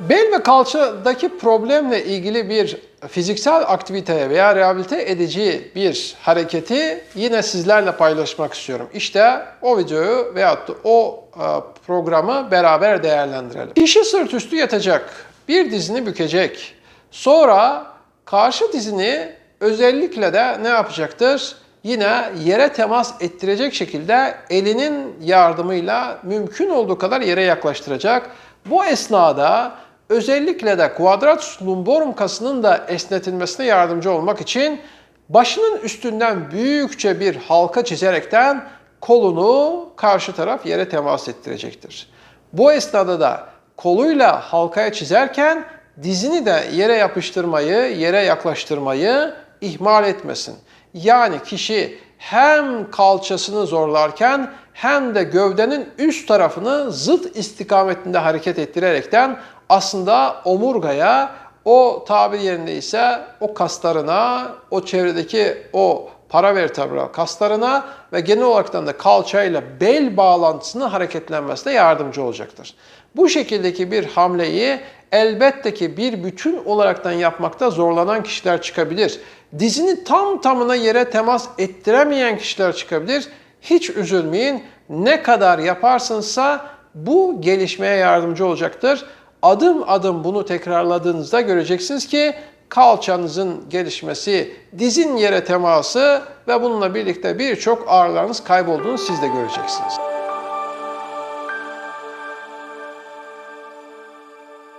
Bel ve kalçadaki problemle ilgili bir fiziksel aktiviteye veya rehabilite edici bir hareketi yine sizlerle paylaşmak istiyorum. İşte o videoyu veyahut da o e, programı beraber değerlendirelim. Kişi sırt üstü yatacak, bir dizini bükecek. Sonra karşı dizini özellikle de ne yapacaktır? Yine yere temas ettirecek şekilde elinin yardımıyla mümkün olduğu kadar yere yaklaştıracak. Bu esnada özellikle de quadratus lumborum kasının da esnetilmesine yardımcı olmak için başının üstünden büyükçe bir halka çizerekten kolunu karşı taraf yere temas ettirecektir. Bu esnada da koluyla halkaya çizerken dizini de yere yapıştırmayı, yere yaklaştırmayı ihmal etmesin. Yani kişi hem kalçasını zorlarken hem de gövdenin üst tarafını zıt istikametinde hareket ettirerekten aslında omurgaya o tabir yerinde ise o kaslarına, o çevredeki o paravertebral kaslarına ve genel olaraktan da kalçayla bel bağlantısının hareketlenmesine yardımcı olacaktır. Bu şekildeki bir hamleyi elbette ki bir bütün olaraktan yapmakta zorlanan kişiler çıkabilir. Dizini tam tamına yere temas ettiremeyen kişiler çıkabilir. Hiç üzülmeyin. Ne kadar yaparsınızsa bu gelişmeye yardımcı olacaktır. Adım adım bunu tekrarladığınızda göreceksiniz ki kalçanızın gelişmesi, dizin yere teması ve bununla birlikte birçok ağrılarınız kaybolduğunu siz de göreceksiniz.